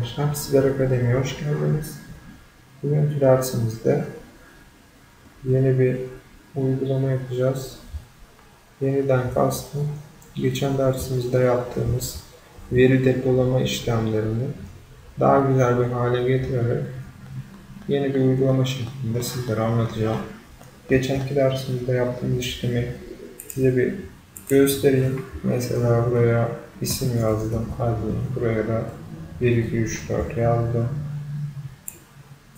arkadaşlar. Siber Akademi'ye hoş geldiniz. Bugünkü dersimizde yeni bir uygulama yapacağız. Yeniden kastım, geçen dersimizde yaptığımız veri depolama işlemlerini daha güzel bir hale getirerek yeni bir uygulama şeklinde sizlere anlatacağım. Geçenki dersimizde yaptığımız işlemi size bir göstereyim. Mesela buraya isim yazdım. Hadi buraya da 1, 2, 3, 4 yazdım.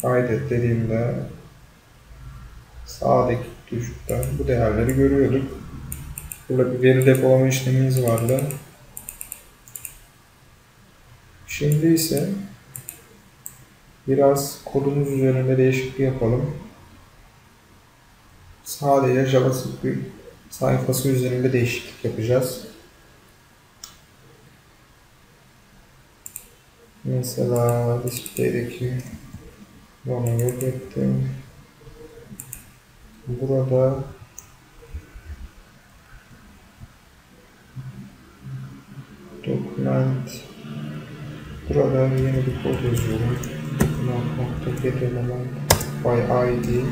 Kaydet dediğimde sağdaki tuşta bu değerleri görüyorduk. Burada bir veri depolama işlemimiz vardı. Şimdi ise biraz kodumuz üzerinde değişiklik yapalım. Sadece JavaScript sayfası üzerinde değişiklik yapacağız. Mesela display'deki bunu yok ettim. Burada document burada yeni bir kod yazıyorum. Document.get element by id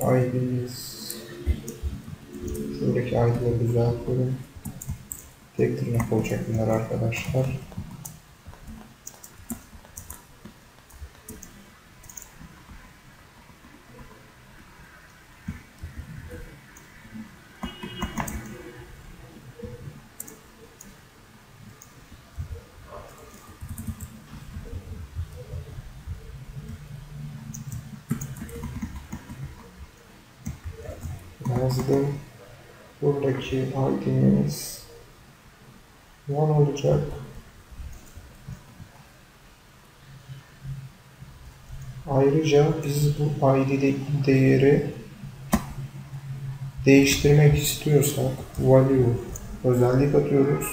ID'miz şuradaki ID'leri düzeltiyorum. Tek tırnak olacak bunlar arkadaşlar. yazdım. Buradaki ID'miz one olacak. Ayrıca biz bu ID'deki değeri değiştirmek istiyorsak value özellik atıyoruz.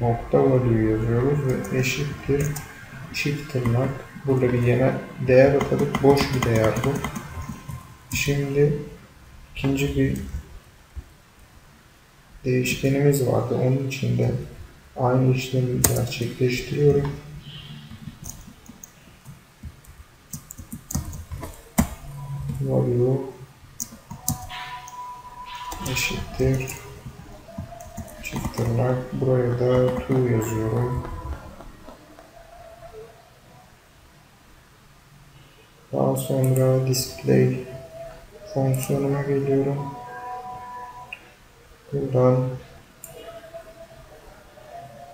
Nokta value yazıyoruz ve eşittir çift tırnak. Burada bir yine değer atadık. Boş bir değer bu. Şimdi ikinci bir değişkenimiz vardı. Onun için de aynı işlemi gerçekleştiriyorum. Value eşittir çift tırnak. Buraya da to yazıyorum. Daha sonra display fonksiyonuma geliyorum. Buradan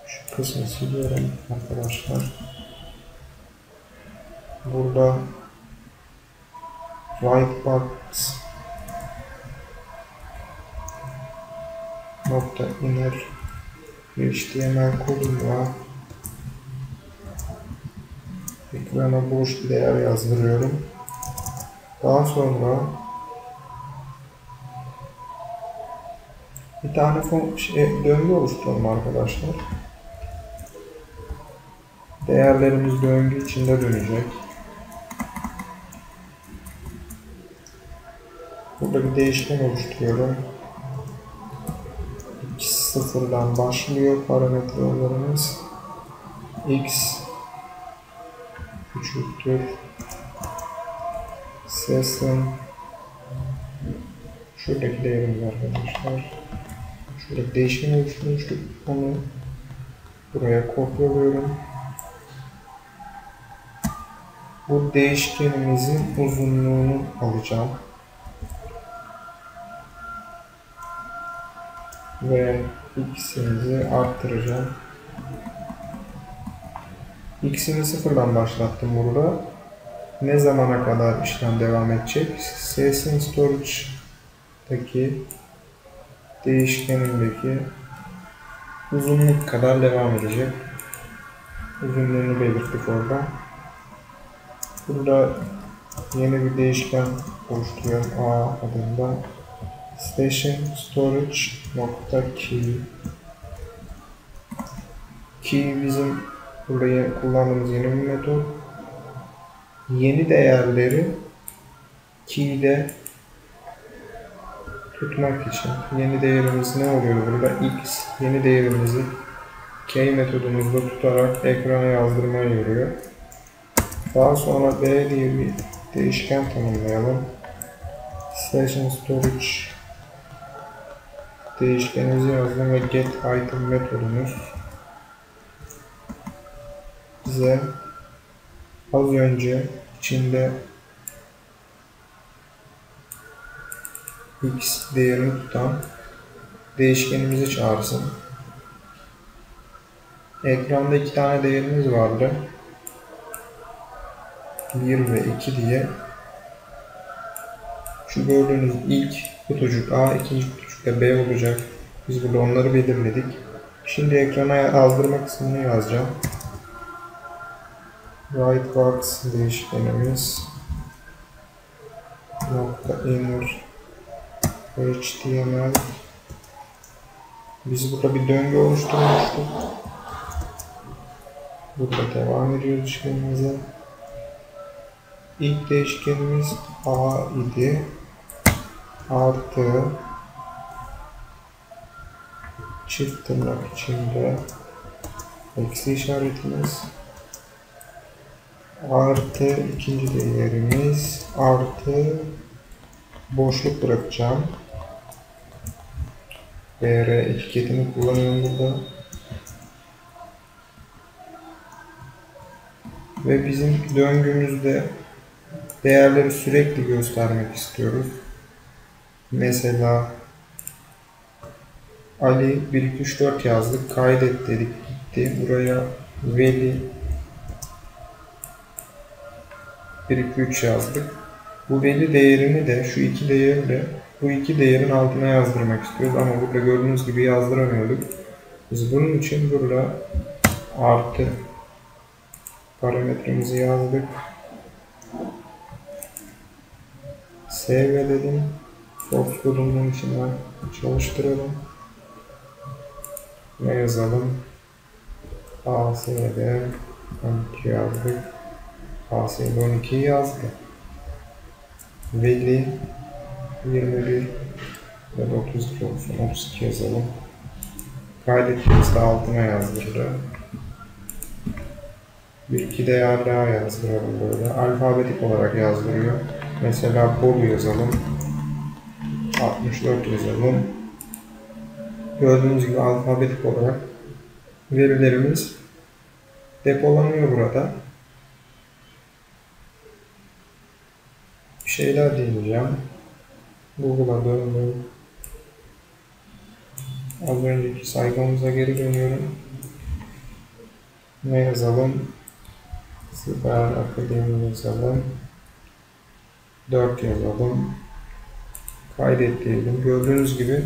şu kısmı siliyorum arkadaşlar. Burada right box nokta inner HTML kodumla ekrana boş bir değer yazdırıyorum. Daha sonra bir tane şey, döngü oluşturalım arkadaşlar. Değerlerimiz döngü içinde dönecek. Burada bir değişken oluşturuyorum. X sıfırdan başlıyor parametrelerimiz. X küçüktür. Sesin şuradaki değerimiz arkadaşlar. Şurada değişken oluşturmuştuk. Onu buraya kopyalıyorum. Bu değişkenimizin uzunluğunu alacağım. Ve x'imizi arttıracağım. X'imi sıfırdan başlattım burada. Ne zamana kadar işlem devam edecek? CSN Storage'daki değişkenindeki uzunluk kadar devam edecek. Uzunluğunu belirttik orada. Burada yeni bir değişken oluşturuyorum A adında. Station Storage nokta key key bizim buraya kullandığımız yeni bir metot. Yeni değerleri key'de tutmak için yeni değerimiz ne oluyor burada? X yeni değerimizi key metodumuzda tutarak ekrana yazdırmaya yarıyor. Daha sonra B diye bir değişken tanımlayalım. Session Storage değişkenimizi yazdım ve get item metodumuz bize az önce içinde x değerini tutan değişkenimizi çağırsın. Ekranda iki tane değerimiz vardı. 1 ve 2 diye. Şu gördüğünüz ilk kutucuk A, ikinci kutucuk da B olacak. Biz burada onları belirledik. Şimdi ekrana yazdırma kısmını yazacağım. Write box değişkenimiz nokta inner html biz burada bir döngü oluşturmuştuk. Burada devam ediyoruz işlemimize. İlk değişkenimiz a idi. Artı çift tırnak içinde eksi işaretimiz artı ikinci değerimiz artı boşluk bırakacağım. BR etiketini kullanıyorum burada. Ve bizim döngümüzde değerleri sürekli göstermek istiyoruz. Mesela Ali 1 2 3 4 yazdık. Kaydet dedik. Gitti. Buraya Veli 1 2 3 yazdık. Bu veli değerini de şu iki değeri de bu iki değerin altına yazdırmak istiyoruz ama burada gördüğünüz gibi yazdıramıyorduk. Biz bunun için burada artı parametremizi yazdık. Save edelim. Source kodunun içinden çalıştıralım. Ne yazalım? AS'de 12 yazdık. AS'de 12 yazdık. Veli 21 ya da 32 olsun. 32 yazalım. Kaydettiğimizde altına yazdırdı. Bir iki değer daha yazdıralım böyle. Alfabetik olarak yazdırıyor. Mesela Bolu yazalım. 64 yazalım. Gördüğünüz gibi alfabetik olarak verilerimiz depolanıyor burada. Şeyler deneyeceğim. Google'a döndüm. Az önceki sayfamıza geri dönüyorum. Ne yazalım? Süper Akademi yazalım. 4 yazalım. Kaydet diyelim. Gördüğünüz gibi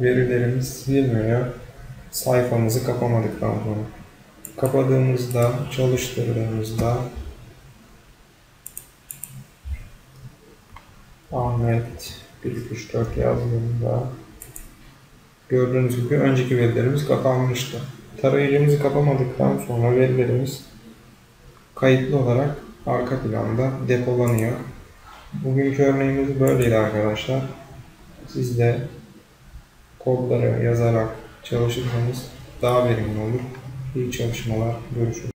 verilerimiz silmiyor. Sayfamızı kapamadıktan sonra. Kapadığımızda, çalıştırdığımızda Ahmet 134 yazdığımda gördüğünüz gibi önceki verilerimiz kapanmıştı. Tarayıcımızı kapamadıktan sonra verilerimiz kayıtlı olarak arka planda depolanıyor. Bugünkü örneğimiz böyleydi arkadaşlar. Siz de kodları yazarak çalışırsanız daha verimli olur. İyi çalışmalar. Görüşürüz.